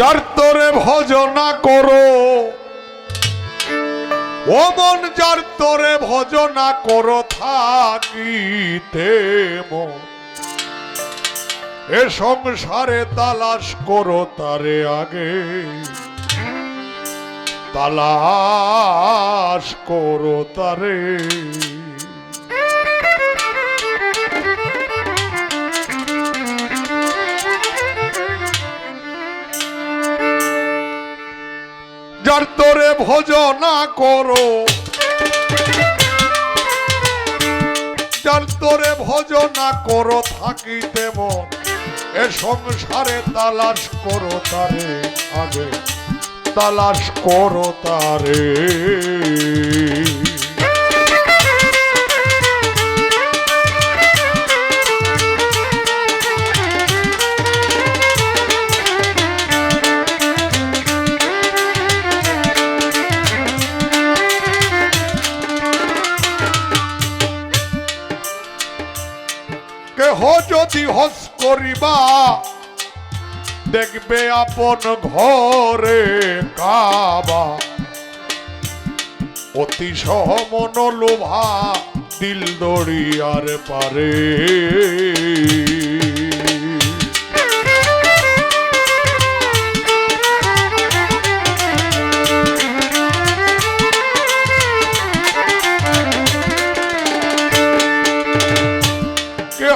যার তোরে ভজনা করো। ও মন, যার তোরে ভজনা করো, থাকিতে এ সংসারে তালাশ করো তারে আগে। তালাশ করো তারে। যার তোরে ভজনা করো। যার তোরে ভজনা করো, থাকিতে মন। এ সংসারে তালাশ করো তারে আগে। তালাশ করো তারে। কেহ যদি হস করিবা? দেখবে আপন ঘরে কাবা। অতি সহমন লোভা দিল দড়িয়ার পারে।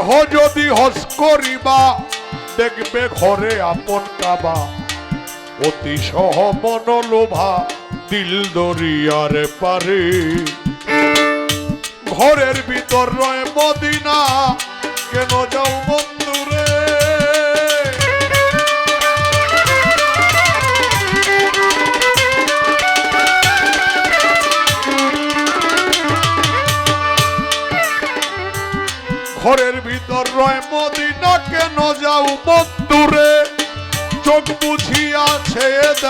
কেহ যদি হস করিবা, দেখবে ঘরে আপন কাবা। অতি সহ মন লোভা দিল দরিয়ার পারে। ঘরের ভিতর রয় মদিনা, কেন যাও বন্ধুরে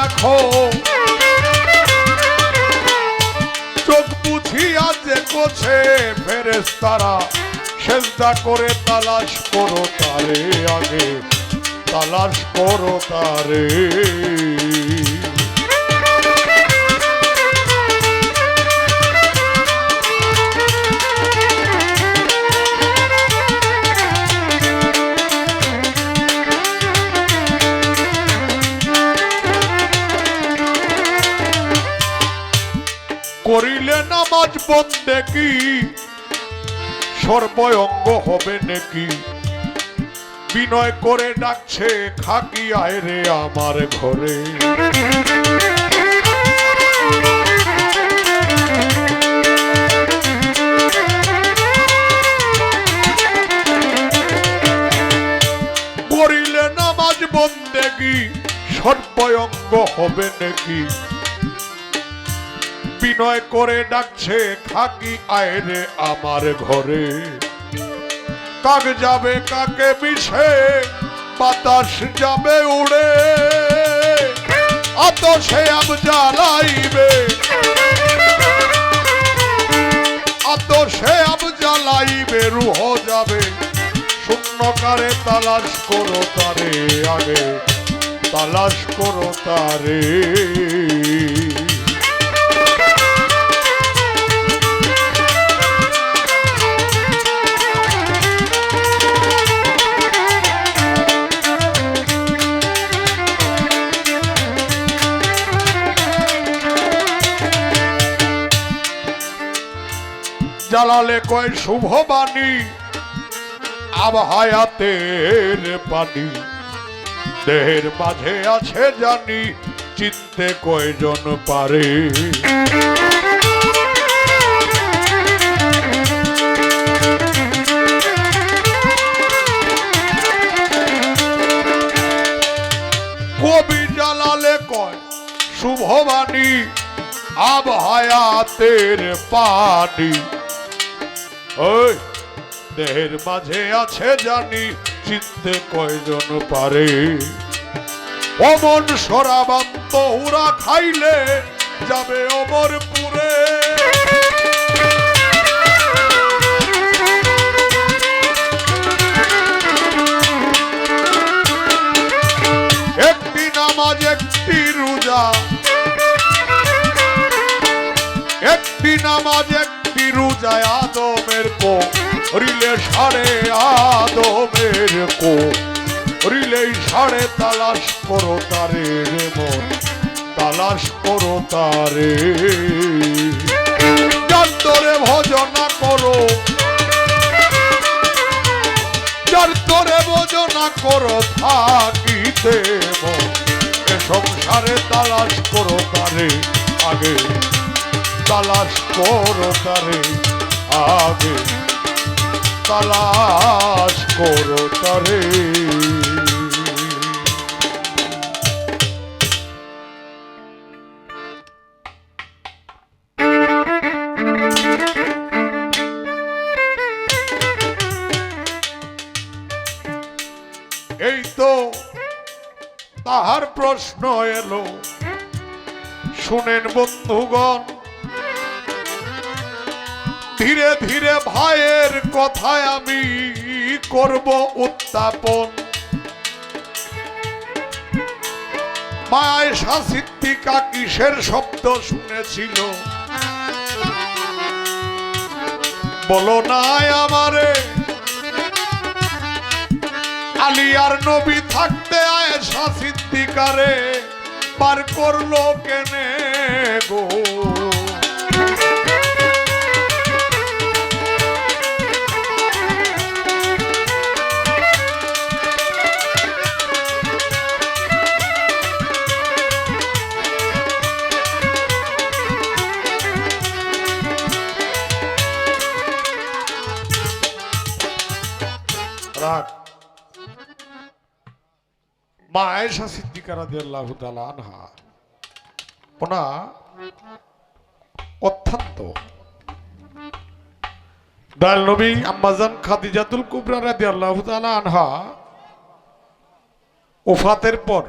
দেখো চোখ বুঝিয়া যে কোছে ফেরেস তারা সেজদা করে তালাশ করো তারে আগে, তালাশ করো তারে। করিলে নামাজ বন্দে কি? সর্বঙ্গ হবে নাকি? বিনয় করে ডাকছে, খাকি আয় রে আমার ঘরে। করিলে নামাজ বন্দেগি সর্বঙ্গ হবে নাকি? বিনয় করে ডাকছে, খাকি আয়রে আমার ঘরে। কাক যাবে, কাকে মিশে, বাতাস যাবে উড়ে। অত সে আব জ্বালাইবে। অত সে আব জ্বালাইবে, রুহ যাবে। শূন্যকারে তালাশ করো তারে আগে, তালাশ করো তারে। জালালে কয় শুভ বাণী, আবহায়াতের পানি দেহের মাঝে আছে জানি, চিনতে কয়জন পারে। কবি জালালে কয় শুভবাণী আবহায়াতের পানি ওই, দেহের মাঝে আছে জানি, চিনতে কয়জন পারে। অমন সরাবান্ত উরা খাইলে যাবে অমরপুরে একটি নামাজ, একটি রোজা। একটি নামাজ, একটি রোজায় আদমের কো রিলে সাড়ে আদমের কো রিলে সাড়ে তালাশ করো তারে রে মন। তালাশ করো তারে। যন্তরে ভজনা করো। যার তোরে ভজনা করো থাকিতে সংসারে তালাশ করো তারে। আগে তালাশ করো তারে। আগে তালাশ করো এই তো তাহার প্রশ্ন এলো। শুনেন বন্ধুগণ ধীরে ধীরে ভাইয়ের কথায় আমি করব উত্থাপন। মায় সিদ্দিকা কিসের শব্দ শুনেছিল? বলো নাই আমারে। আলিয়ার নবী থাকতে আয়েশা সিদ্দিকারে পার করল কেনে গো? রাখ মা আয়েশা সিদ্দিকা রাদিয়াল্লাহু তাআলা আনহা, ওনা অত্যন্ত দয়াল নবী আম্মাজান খাদিজাতুল কুবরা রাদিয়াল্লাহু তাআলা আনহা ওফাতের পর